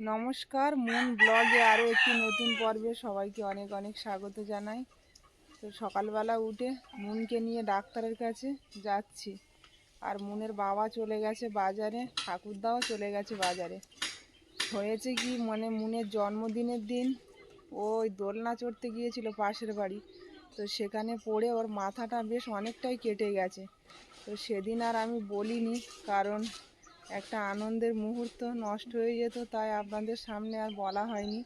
নমস্কার, মুন ব্লগে আরও একটি নতুন পর্বে সবাইকে অনেক অনেক স্বাগত জানাই। তো সকালবেলা উঠে মুনকে নিয়ে ডাক্তারের কাছে যাচ্ছি। আর মনের বাবা চলে গেছে বাজারে, ঠাকুরদাও চলে গেছে বাজারে। হয়েছে কি মানে মুনের জন্মদিনের দিন ওই দোলনা চড়তে গিয়েছিল পাশের বাড়ি। তো সেখানে পড়ে ওর মাথাটা বেশ অনেকটাই কেটে গেছে। তো সেদিন আর আমি বলিনি, কারণ একটা আনন্দের মুহূর্ত নষ্ট হয়ে যেত, তাই আপনাদের সামনে আর বলা হয়নি।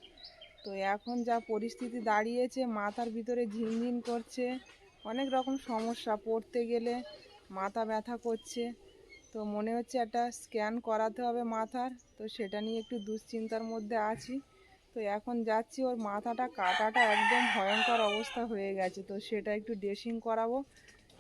তো এখন যা পরিস্থিতি দাঁড়িয়েছে, মাথার ভিতরে ঝিনঝিন করছে, অনেক রকম সমস্যা পড়তে গেলে মাথা ব্যথা করছে। তো মনে হচ্ছে একটা স্ক্যান করাতে হবে মাথার, তো সেটা নিয়ে একটু দুশ্চিন্তার মধ্যে আছি। তো এখন যাচ্ছি, ওর মাথাটা কাটাটা একদম ভয়ঙ্কর অবস্থা হয়ে গেছে, তো সেটা একটু ড্রেসিং করাবো।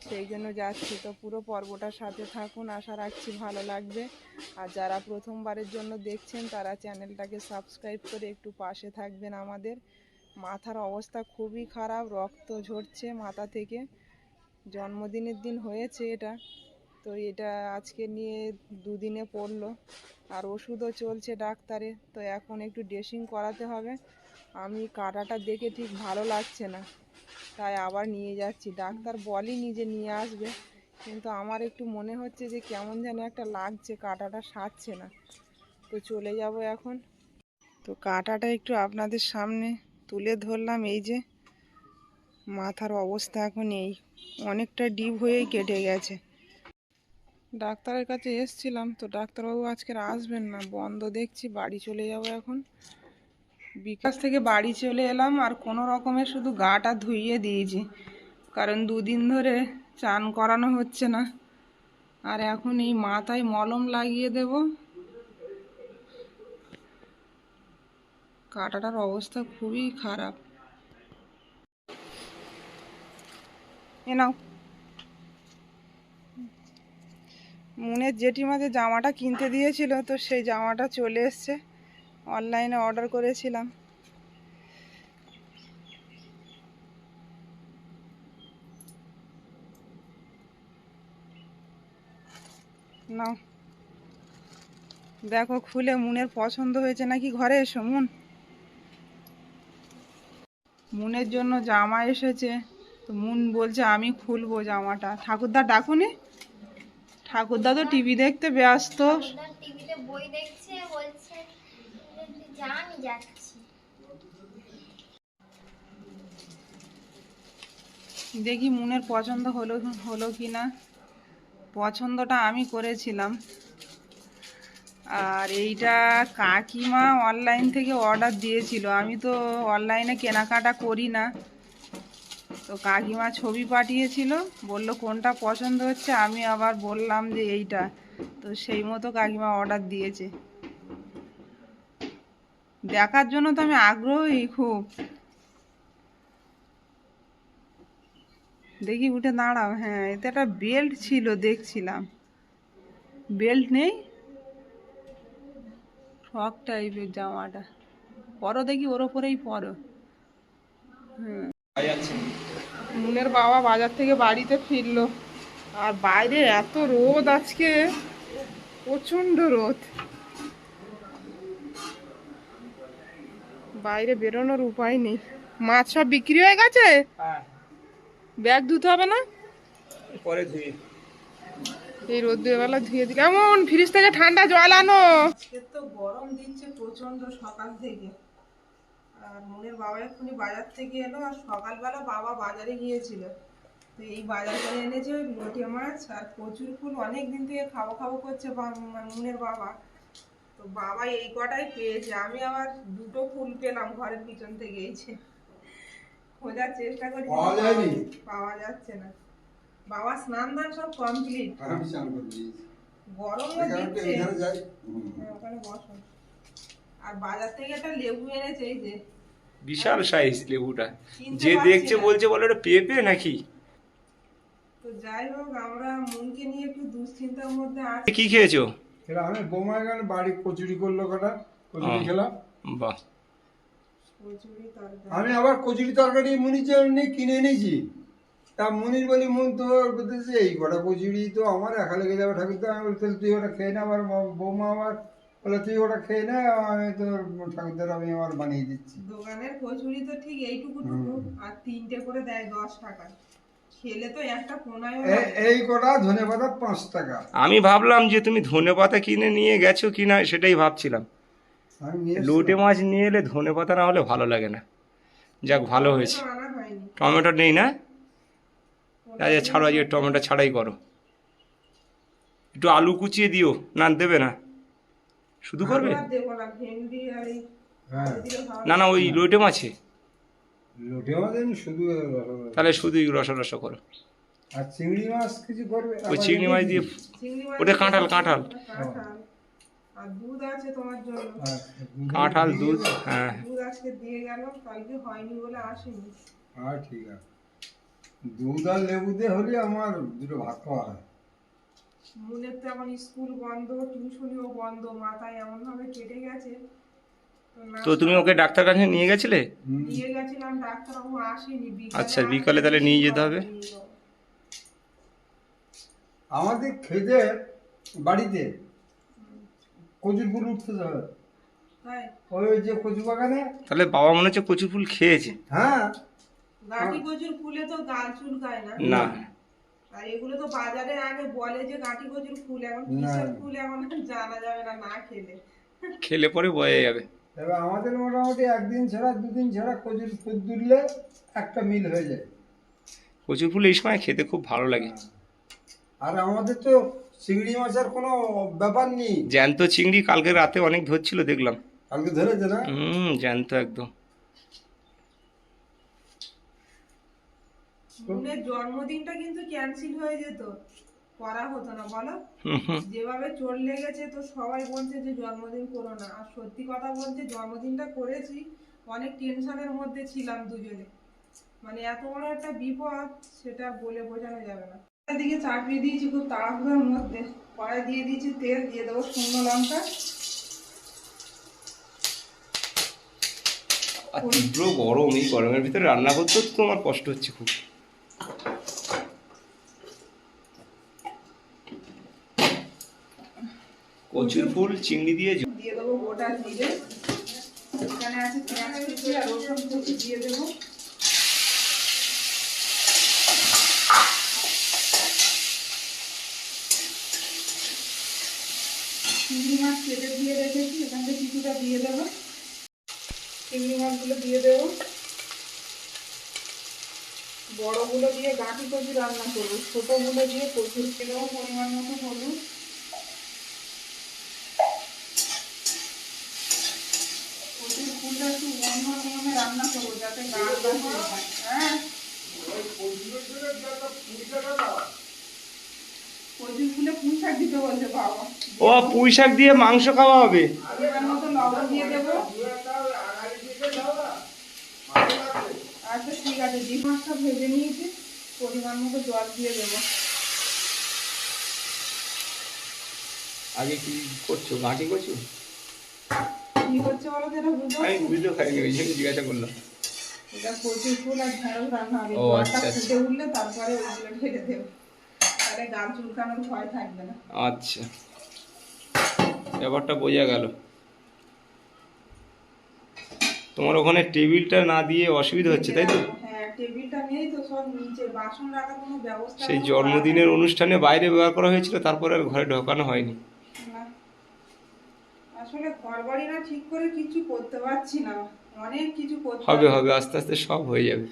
সেই জন্য যাচ্ছি। তো পুরো পর্বটার সাথে থাকুন, আশা রাখছি ভালো লাগবে। আর যারা প্রথমবারের জন্য দেখছেন, তারা চ্যানেলটাকে সাবস্ক্রাইব করে একটু পাশে থাকবেন আমাদের। মাথার অবস্থা খুবই খারাপ, রক্ত ঝরছে মাথা থেকে। জন্মদিনের দিন হয়েছে এটা। তো এটা আজকে নিয়ে দুদিনে পড়ল। আর ওষুধও চলছে ডাক্তারে তো এখন একটু ড্রেসিং করাতে হবে। আমি কাটাটা দেখে ঠিক ভালো লাগছে না। তাই আবার নিয়ে যাচ্ছি। ডাক্তার বলেনি যে নিয়ে আসবে। কিন্তু আমার একটু মনে হচ্ছে যে কেমন যেন একটা লাগছে, কাটাটা সারছে না। তো চলে যাব এখন। তো কাটাটা একটু আপনাদের সামনে তুলে ধরলাম। এই যে মাথার অবস্থা এখন এই। অনেকটা ডিপ হয়েই কেটে গেছে। ডাক্তারের কাছে এসছিলাম। তো ডাক্তারবাবু আজকে আর আসবেন না। বন্ধ দেখছি, বাড়ি চলে যাব এখন। বিকাশ থেকে বাড়ি চলে এলাম আর কোনো রকমের শুধু গাটা ধুইয়ে দিয়েছি। কারণ দুদিন ধরে চান করানো হচ্ছে না। আর এখন এই মাথায় মলম লাগিয়ে দেব। কাটাটার অবস্থা খুবই খারাপ। এ নাও। মুনের জেঠিমাদের জামাটা কিনতে দিয়েছিল, তো সেই জামাটা চলে এসছে। অনলাইনে অর্ডার করেছিলাম। নাও। দেখো, খুলে মুনের পছন্দ হয়েছে নাকি? ঘরে এসো, মুন। মুনের জন্য জামা এসেছে। তো মুন বলছে, আমি খুলবো জামাটা। ঠাকুরদা ডাকুনি? ঠাকুরদা তো টিভি দেখতে ব্যস্ত। বই দেখছে। যে আমি যাচ্ছি দেখি মুনের পছন্দ হলো হলো কি না পছন্দটা আমি করেছিলাম। আর এইটা কাকিমা অনলাইন থেকে অর্ডার দিয়েছিল। আমি তো অনলাইনে কেনাকাটা করি না। তো কাকিমা ছবি পাঠিয়েছিল। বলল, কোনটা পছন্দ হচ্ছে? আমি আবার বললাম যে এইটা। তো সেই মতো কাকিমা অর্ডার দিয়েছে। দেখার জন্য তো আমি আগ্রহী খুব। দেখি উঠে দাঁড়াও হ্যাঁ এতে একটা বেল্ট ছিল, দেখছিলাম। বেল্ট নেই? ফ্রক টাইপের জামাটা। পরো দেখি, ওর ওপরেই পরো। হ্যাঁ মুনের বাবা বাজার থেকে বাড়িতে ফিরলো। আর বাইরে এত রোদ আজকে, প্রচণ্ড রোদ। বাইরে বেরোনোর উপায় নেই। মাছ সব বিক্রি হয়ে গেছে? ব্যাগ ধুতে হবে না? পরে ধুয়ে। এই রোদ্রের বেলা ধুয়ে দিই কেমন ফ্রিজ থেকে ঠান্ডা জল আনো। তো গরম দিচ্ছে প্রচণ্ড সকাল থেকে। আর মনের বাবা এক্ষুনি বাজার থেকে এলো আর সকালবেলা বাবা বাজারে গিয়েছিল। তো এই বাজার করে এনেছে ওই লোটে মাছ আর প্রচুর ফুল অনেক দিন থেকে খাব খাব করছে বা- মুনের বাবা। বাবা এই কটাই পেয়েছে। আমি আবার দুটো ফুল পেলাম ঘরের পিছন থেকে এই যে। খোঁজার চেষ্টা করছি পাওয়া যাচ্ছে না। বাবা স্নান দান সব কমপ্লিট করে গরমও এখানে তো দিচ্ছে। হ্যাঁ, ওখানে বসো। আর বাজার থেকে একটা লেবু এনেছে এই যে। বিশাল সাইজ লেবুটা। যে দেখছে বলছে বলে ওটা পেঁপে নাকি? তো যাই হোক আমরা মনকে নিয়ে একটু দুশ্চিন্তার মধ্যে আছি। কি খেয়েছো? এরা আমি বোমা এখানে বাড়ি কচুরি করল কটা কচুরি খেলাম। বাহ। আমি আবার কচুরি তরকারি মুনির জন্য কিনে এনেছি। তা মুনির বলি মন তোর বলতেছে এই কটা কচুরি তো আমার একা লেগে যাবে ঠাকুর তো আমি বলি, তাহলে তুই ওটা খেয়ে না আবার বৌমা আবার বলে তুই ওটা খেয়ে না আমি তোর ঠাকুরদার আমি আমার বানিয়ে দিচ্ছি। দোকানের কচুরি তো ঠিক এইটুকু টুকু আর তিনটে করে দেয় দশ টাকা এই কটা ধনে পাতা পাঁচ টাকা। আমি ভাবলাম যে তুমি ধনে পাতা কিনে নিয়ে গেছো কি না সেটাই ভাবছিলাম। লোটে মাছ নিয়ে এলে ধনে পাতা না হলে ভালো লাগে না। যাক ভালো হয়েছে। টমেটো নেই না? আচ্ছা ছাড়ো আজকে টমেটো ছাড়াই করো। একটু আলু কুচিয়ে দিও না দেবে না? শুধু করবে? না ভেন্ডি আর এই হ্যাঁ। না না ওই লোটে মাছে। লোটে মাছ শুধু তাহলে শুধুই রসা রসা করো। আর চিংড়ি মাছ কিছু করবে? ওই চিংড়ি মাছ দিয়ে ওটা কাঁঠাল কাঁঠাল। কাঁঠাল। আর দুধ আছে তোমার জন্য। কাঁঠাল দুধ হ্যাঁ। দুধ আজকে দিয়ে গেল কালকে হয়নি বলে আসেনি। হ্যাঁ ঠিক আছে। দুধ আর লেবু দিয়ে হলে আমার দুটো ভাত খাওয়া হয়। মুনের তো এখন স্কুল বন্ধ টিউশনিও বন্ধ মাথায় এমন ভাবে কেটে গেছে। তো তুমি ওকে ডাক্তার কাছে নিয়ে গেছিলে? নিয়ে গেছিলাম ডাক্তারবাবু আসেনি আচ্ছা, বিকালে তাহলে নিয়ে যেতে হবে? আমাদের খেতে বাড়িতে কচুর ফুল উঠতে হবে। ওই যে কচু বাগানে? তাহলে বাবা মনে হচ্ছে কচু ফুল খেয়েছে। হ্যাঁ। গাঁটি কচুর ফুলে তো গাল চুলকায় না? না। আর এগুলো তো বাজারে আগে বলে যে গাঁটি কচুর ফুল এখন না। কিসের ফুল এখন জানা যাবে না না খেলে। খেলে পরে বয়ে যাবে। এবার আমাদের মোটামুটি একদিন ছাড়া দুদিন ছাড়া কচুর ফুল তুললে একটা মিল হয়ে যায়। কচু ফুল এই সময় খেতে খুব ভালো লাগে। আর আমাদের তো চিংড়ি মাছের কোনো ব্যাপার নেই। জ্যান্ত চিংড়ি কালকে রাতে অনেক ধরছিল দেখলাম। কালকে ধরেছে না? হুম জ্যান্ত একদম। জন্মদিনটা কিন্তু ক্যান্সেল হয়ে যেত। করা হতো না বলো। যেভাবে চোট লেগেছে তো সবাই বলছে যে জন্মদিন করো না। আর সত্যি কথা বলতে জন্মদিনটা করেছি অনেক টেনশনের মধ্যে ছিলাম দুজনে। মানে এত বড় একটা বিপদ সেটা বলে বোঝানো যাবে না। দিকে দিয়েছি খুব তাড়াহুড়োর মধ্যে। কড়াই দিয়ে দিয়েছি তেল দিয়ে দেবো শুকনো লঙ্কা। আর তীব্র গরম এই গরমের ভিতরে রান্না করতেও তো তোমার কষ্ট হচ্ছে খুব। কচুর ফুল, চিংড়ি দিয়ে দিয়ে দেবো গোটা জিরে। এখানে আছে পেঁয়াজ কুচি আর রসুন কুচি দিয়ে দেবো। চিংড়ি মাছ কেটে দিয়ে রেখেছি, এখান থেকে কিছুটা দিয়ে দেবো। চিংড়ি মাছগুলো দিয়ে দেবো। বড়গুলো দিয়ে গাঁটি কচু রান্না করব, ছোটোগুলো দিয়ে দিয়ে দেবো পরিমাণ মতো হলুদ কচুর ফুলটা একটু নিয়মে রান্না করব যাতে গাছ হ্যাঁ। ও পুঁই শাক দিয়ে মাংস খাওয়া হবে? আচ্ছা ঠিক আছে ডিম মাছটা ভেজে নিয়েছি। পরিমাণ মতো জল দিয়ে দেবো। আগে কি করছ? গাঁটি করছ? কি করছে বলো তো এটা বুঝতে আমি পারছ? বুঝতে পারিনি ওই জন্য জিজ্ঞাসা করলাম। এটা কচুর ফুল আর ঢেঁড়স রান্না হবে। ও, আচ্ছা, আচ্ছা। ফুটে উঠলে তারপরে ওইগুলো ঢেলে দেবো। তাহলে গাল চুলকানোর ভয় থাকবে না। আচ্ছা। ব্যাপারটা বোঝা গেল। তোমার ওখানে টেবিলটা না দিয়ে অসুবিধা হচ্ছে তাই তো? হ্যাঁ সেই জন্মদিনের অনুষ্ঠানে বাইরে ব্যবহার করা হয়েছিল তারপরে আর ঘরে ঢোকানো হয়নি। আসলে ঘর বাড়ি না ঠিক করে কিছু করতে পারছি না। অনেক কিছু করতে হবে হবে আস্তে আস্তে সব হয়ে যাবে।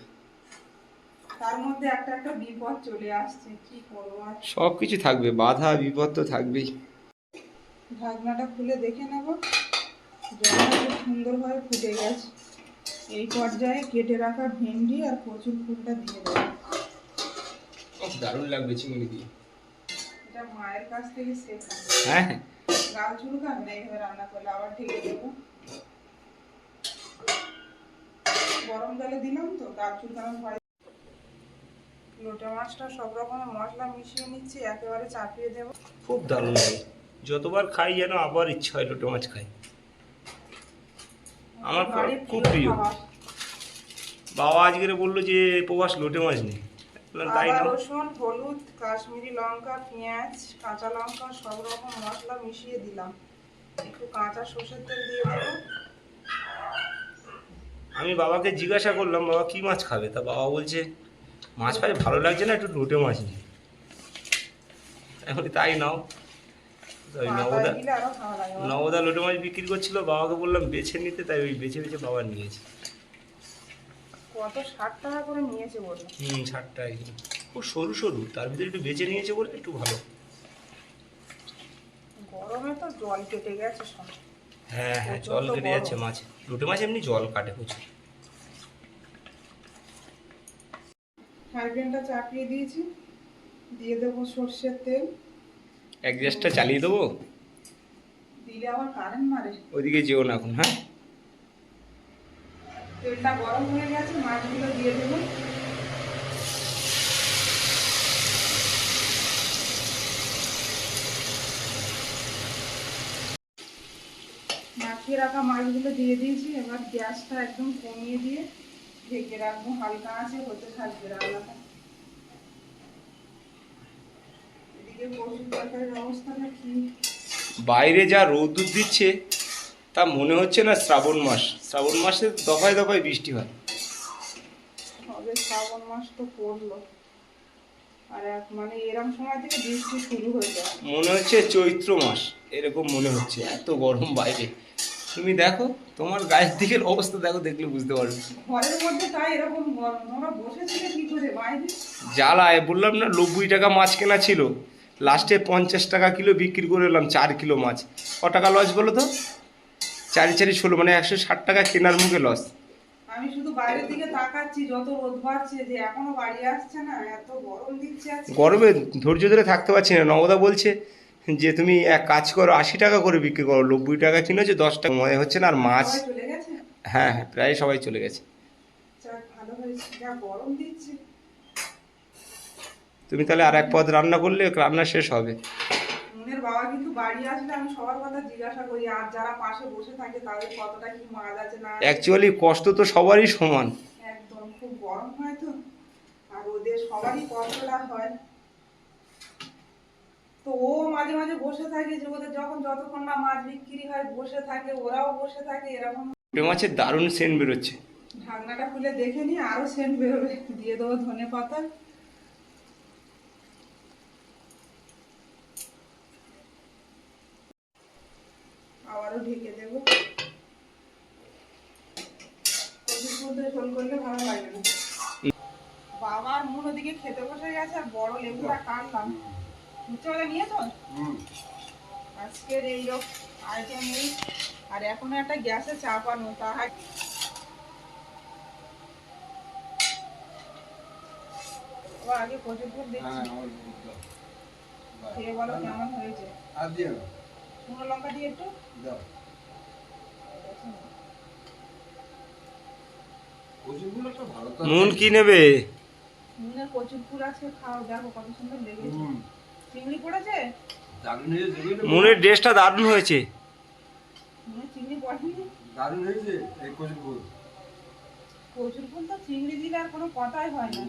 তার মধ্যে একটা একটা বিপদ চলে আসছে কি করব আর? সব কিছু থাকবে বাধা বিপদ তো থাকবেই। ঢাকনাটা খুলে দেখে নেব। জলটা খুব সুন্দরভাবে ফুটে গেছে। এই পর্যায়ে কেটে রাখা ভেন্ডি আর কচুর ফুলটা দিয়ে দেবো। দারুণ লাগবে চিংড়ি দিয়ে। এটা মায়ের কাছ থেকে শেখা। হ্যাঁ। গাল চুলকান না এইভাবে রান্না করলে আবার ঢেকে দেবো গরম জলে দিলাম তো গাল চুলকানোর ভয় লোটে মাছটা সব রকমের মশলা মিশিয়ে নিচ্ছি একেবারে চাপিয়ে দেবো। খুব দারুণ লাগে। যতবার খাই যেন আবার ইচ্ছা হয় লোটো মাছ খাই। আমার খুব প্রিয়। বাবা আজকে বলল যে প্রবাস লোটে মাছ নেই। আদা রসুন হলুদ কাশ্মীরি লঙ্কা পেঁয়াজ কাঁচা লঙ্কা সব রকম মশলা মিশিয়ে দিলাম। একটু কাঁচা সর্ষের তেল দিয়ে দেবো। আমি বাবাকে জিজ্ঞাসা করলাম বাবা কি মাছ খাবে? তা বাবা বলছে মাছ ফাছ ভালো লাগছে না একটু লোটে মাছ নিই বলি তাই নাও। ওই নবদা নবদা লোটে মাছ বিক্রি করছিল বাবাকে বললাম বেছে নিতে তাই ওই বেছে বেছে বাবা নিয়েছে। কত ষাট টাকা করে নিয়েছে বলে হুম খুব সরু সরু তার ভিতরে একটু বেছে নিয়েছে বলে একটু ভালো। গরমে তো জল কেটে গেছে সব। হ্যাঁ হ্যাঁ জল কেটে যাচ্ছে মাছ। লোটে মাছ এমনি জল কাটে প্রচুর। চাপিয়ে দিয়েছি। দিয়ে দেবো সর্ষের তেল। এক গ্যাসটা চালিয়ে দেবো? দিলে আবার কারেন্ট মারে। ওইদিকে যেও না এখন হ্যাঁ? তেলটা গরম হয়ে গেছে, মাছগুলো দিয়ে দেবো। মাখিয়ে রাখা মাছগুলো দিয়ে দিয়েছি, এবার গ্যাসটা একদম কমিয়ে দিয়ে ঢেকে রাখব। হালকা আছে, হতে থাকবে রান্নাটা। এদিকে পশুর তরকারির অবস্থাটা কি বাইরে যা রৌদ্র দিচ্ছে তা মনে হচ্ছে না শ্রাবণ মাস। শ্রাবণ মাসে দফায় দফায় বৃষ্টি হয়। শ্রাবণ মাস তো পড়ল। আর মানে এরম সময় থেকে বৃষ্টি শুরু যায়। মনে হচ্ছে চৈত্র মাস। এরকম মনে হচ্ছে। এত গরম বাইরে। তুমি দেখো তোমার গায়ের দিকের অবস্থা দেখো দেখলে বুঝতে পারবে। ঘরের মধ্যে তাই এরকম গরম। তোমরা বসেছিলে কি করে বাইরে? জ্বালায়। বললাম না নব্বই টাকা মাছ কেনা ছিল। লাস্টে পঞ্চাশ টাকা কিলো বিক্রি করে এলাম চার কিলো মাছ। ক টাকা লস বলো তো? চারি চারি ষোলো মানে একশো ষাট টাকা কেনার মুখে লস আমি শুধু বাইরের দিকে তাকাচ্ছি যত রোদ বাড়ছে যে এখনও বাড়ি আসছে না এত গরম দিচ্ছে গরমে ধৈর্য ধরে থাকতে পারছি না। নবদা বলছে যে তুমি এক কাজ করো আশি টাকা করে বিক্রি করো নব্বই টাকা কিনেছো দশ টাকা। মনে হচ্ছে না আর মাছ হ্যাঁ হ্যাঁ প্রায় সবাই চলে গেছে। তুমি তাহলে আর এক পদ রান্না করলে রান্না শেষ হবে। বাবা কিন্তু বাড়ি আসলে আমি সবার কথা জিজ্ঞাসা করি আর যারা পাশে বসে থাকে তাদের কতটা কি মাছ আছে না। অ্যাকচুয়ালি কষ্ট তো সবারই সমান। একদম খুব গরম হয় তো আর ওদের সবারই কষ্টটা হয়। তো ও মাঝে মাঝে বসে থাকে যে ওদের যখন যতক্ষণ না মাছ বিক্রি হয় বসে থাকে ওরাও বসে থাকে এরকম। মাছের দারুণ সেন্ট বেরোচ্ছে। ঢাকনাটা খুলে দেখে নি আরও সেন্ট বেরোবে। দিয়ে দেবো ধনে পাতা। আবারও ঢেকে দেবো। কচুর ফুল ঝোল করলে ভালো লাগে না? বাবার মন ওদিকে খেতে বসে গেছে আর বড় লেবুটা কাটলাম নিয়েছো আজকের এই আইটেম এই। আর এখনও একটা গ্যাসে চাপানো তাহার আগে কচুর ফুল হ্যাঁ দিচ্ছি। খেয়ে বলো কেমন হয়েছে। আর দিয়ে শুকনো লঙ্কা দিয়ে একটু। দাও। তো ভালো তো নুন কি নেবে নুনের কচুর ফুল আজকে খাও দেখো কত সুন্দর লেগেছে চিংড়ি পড়েছে দারুণ হয়েছে মনের ড্রেসটা দারুণ হয়েছে চিংড়ি পড়েনি দারুণ হয়েছে এই কচুর ফুল কচুর ফুল তো চিংড়ি দিলে আর কোনো কথাই হয় না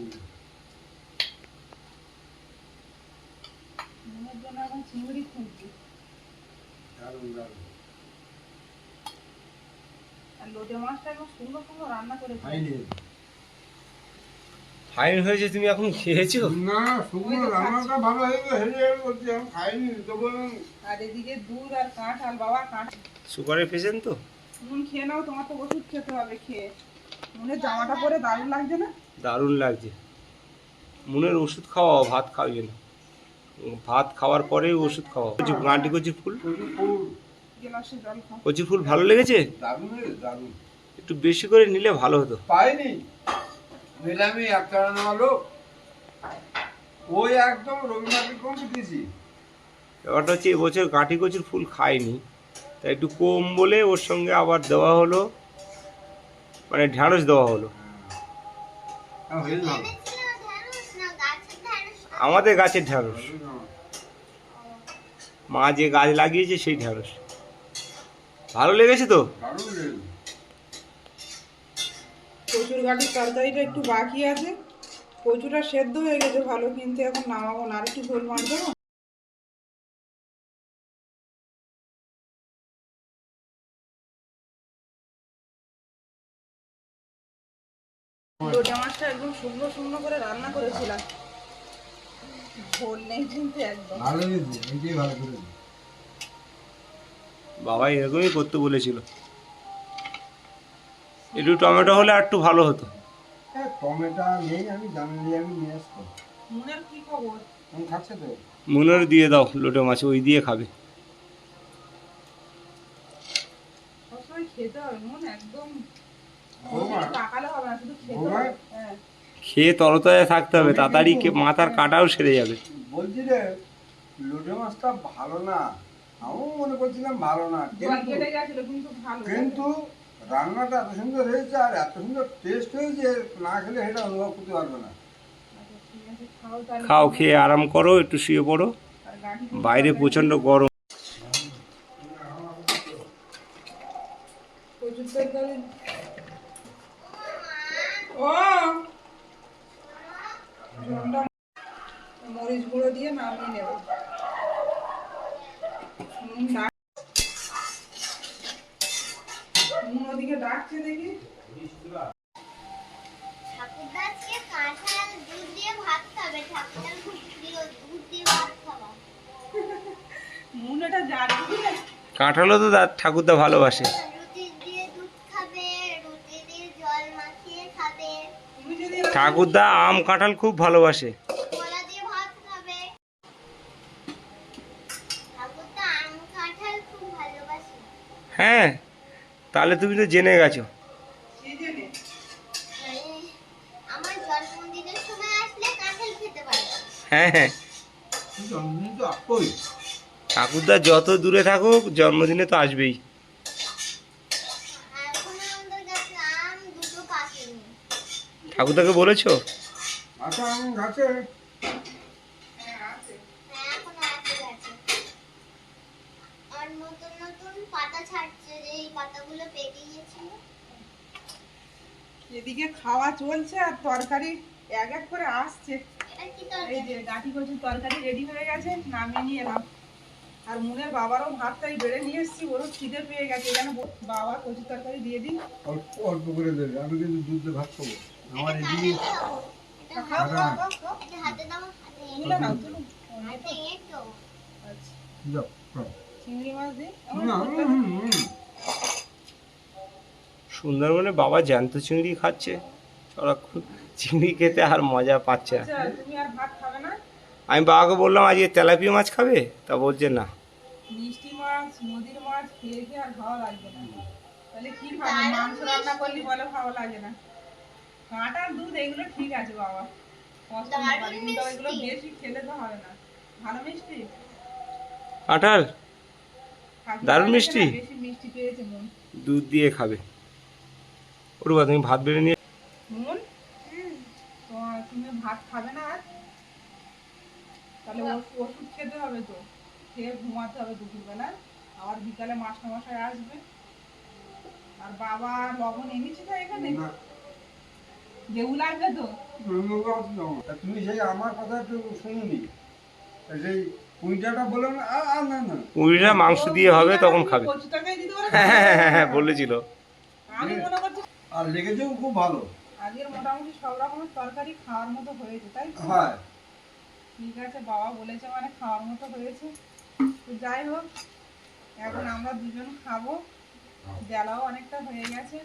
নুনের জন্য এখন চিংড়ি খুঁজছি দারুণ দারুণ আর লোটে মাছটা একদম সুন্দর সুন্দর রান্না করেছে খাইনি ফাইন হয়েছে তুমি এখন খেয়েছো? না শুকনো রান্নাটা ভালো হয়েছে হেরে হেরে করছি আমি খাইনি তো বললাম আর এদিকে দুধ আর কাঁঠাল বাবা কাঁঠাল। সুগারের পেশেন্ট তো? নুন খেয়ে নাও তোমার তো ওষুধ খেতে হবে খেয়ে। নুনের জামাটা পরে দারুণ লাগছে না? দারুণ লাগছে। মনের ওষুধ খাওয়াও ভাত খাওয়াবে না। ভাত খাওয়ার পরে ওষুধ খাওয়াও। কচু গাঁটি ফুল? ফুল। গেলাসে জল খাও কচুর ফুল ভালো লেগেছে? দারুণ দারুণ। একটু বেশি করে নিলে ভালো হতো। পাইনি। নিলামি একটা নেওয়া লোক। ওই একদম রবীন্দ্রনাথ কমকে দিয়েছি। ব্যাপারটা হচ্ছে এবছর গাঁটি কচুর ফুল খাইনি। তাই একটু কম বলে ওর সঙ্গে আবার দেওয়া হলো। মানে ঢ্যাঁড়স দেওয়া হলো। হ্যাঁ, আমাদের গাছের ঢ্যাঁড়স মা যে গাছ লাগিয়েছে সেই ঢ্যাঁড়স ভালো লেগেছে তো? কচুর গাঠির তরকারিটা একটু বাকি আছে। কচুটা সেদ্ধ হয়ে গেছে ভালো কিন্তু এখন নামাবো না। আর একটু ঝোল মারবো করে রান্না করেছিলাম। ঝোল নেই কিন্তু একদম। ভালো নেই ভালো করে বাবা এরকমই করতে বলেছিল। একটু টমেটো হলে আর একটু ভালো হতো। টমেটো নেই আমি জানলে আমি নিয়ে আসব। মনের কি খবর? খাচ্ছে তো। মনের দিয়ে দাও লোটে মাছ ওই দিয়ে খাবে। মন হ্যাঁ। খেয়ে তরতাজা থাকতে হবে তাড়াতাড়ি মাথার কাটাও সেরে যাবে। বলছি রে লোটে মাছটা ভালো না। আমিও মনে করছিলাম ভালো না কিন্তু রান্নাটা এত সুন্দর হয়েছে আর এত সুন্দর টেস্ট হয়েছে না খেলে সেটা অনুভব করতে পারবে না। আচ্ছা, খাও খেয়ে আরাম করো একটু শুয়ে পড়ো। বাইরে প্রচণ্ড গরম। ও! মরিচ গুঁড়ো দিয়ে নামিয়ে নেব। নুন এটা জানি দিলে কাঁঠালও তো ঠাকুরদা ভালোবাসে। ঠাকুরদা আম কাঁঠাল খুব ভালোবাসে কলা দিয়ে ভাত খাবে ঠাকুরদা আম কাঁঠাল খুব ভালোবাসে হ্যাঁ তাহলে তুমি তো জেনে গেছো। হ্যাঁ হ্যাঁ। জন্মদিন তো আপই ঠাকুরদা যত দূরে থাকুক জন্মদিনে তো আসবেই। ঠাকুরদাকে বলেছ? আচ্ছা আমি গাছে হ্যাঁ আছে হ্যাঁ এখন আপেল আছে আর নতুন নতুন পাতা ছাড়ছে যে এই পাতাগুলো পেকে গিয়েছিল এদিকে খাওয়া চলছে আর তরকারি এক এক করে আসছে। এই যে গাঠি কচুর তরকারি রেডি হয়ে গেছে নামিয়ে নিয়ে এলাম। আর মুনের বাবারও ভাতটাই বেড়ে নিয়ে এসেছি ওরও খিদে পেয়ে গেছে। যেন বাবা কচুর তরকারি দিয়ে দিই অল্প অল্প করে দেবে আমি কিন্তু দুধ দিয়ে ভাত খাব। আমার এদিকে হাতে এঁটো আচ্ছা। চিংড়ি মাছ দিই। সুন্দরবনে বাবা জ্যান্ত চিংড়ি খাচ্ছে। সারাক্ষণ চিংড়ি খেতে আর মজা পাচ্ছে না। আচ্ছা তুমি আর ভাত খাবে না? আমি বাবাকে বললাম আজকে তেলাপিয়া মাছ খাবে? তা বলছে না। মিষ্টি মাছ নদীর মাছ খেয়ে খেয়ে আর ভালো লাগবে না। তাহলে কি খাবে? মাংস রান্না করলে বলে ভালো লাগে না। কাঁটার দুধ এগুলো ঠিক আছে বাবা। কষ্ট দারুণ কিন্তু এগুলো মিষ্টি। বেশি খেলে তো হবে না। ভালো মিষ্টি? কাঁঠাল? দারুণ মিষ্টি? না, বেশি মিষ্টি পেয়েছে দুধ দিয়ে খাবে। ওর বা তুমি ভাত বেড়ে নিয়ে মন তো তুমি ভাত খাবে না আর? তাহলে ওষুধ খেতে হবে তো। খেয়ে ঘুমাতে হবে দুপুরবেলা। আবার বিকালে মাস্টারমশাই আসবে। আর বাবা লবণ এনেছি তো এখানে? না, লাগবে তো? না। তা তুমি সেই আমার কথা একটু শুনুনি। সেই কুইন্টাটা বলো না। আ, আ, না না। পুরিটা মাংস দিয়ে হবে তখন খাবে। হ্যাঁ হ্যাঁ, হ্যাঁ বলেছিল। আমি মনে করছি আর লেগেছেও খুব ভালো। আজকের মোটামুটি সব রকমের তরকারি খাওয়ার মতো হয়েছে তাই? হ্যাঁ। ঠিক আছে বাবা বলেছে মানে খাওয়ার মতো হয়েছে। তো যাই হোক এখন আমরা দুজন খাব। বেলাও অনেকটা হয়ে গেছে।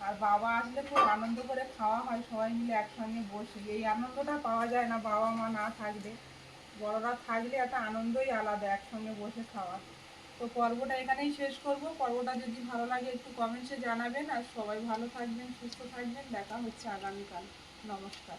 আর বাবা আসলে খুব আনন্দ করে খাওয়া হয় সবাই মিলে একসঙ্গে বসে। এই আনন্দটা পাওয়া যায় না বাবা মা না থাকলে। বড়রা থাকলে একটা আনন্দই আলাদা একসঙ্গে বসে খাওয়া। তো পর্বটা এখানেই শেষ করব। পর্বটা যদি ভালো লাগে একটু কমেন্টসে জানাবেন। আর সবাই ভালো থাকবেন, সুস্থ থাকবেন। দেখা হচ্ছে আগামীকাল। নমস্কার।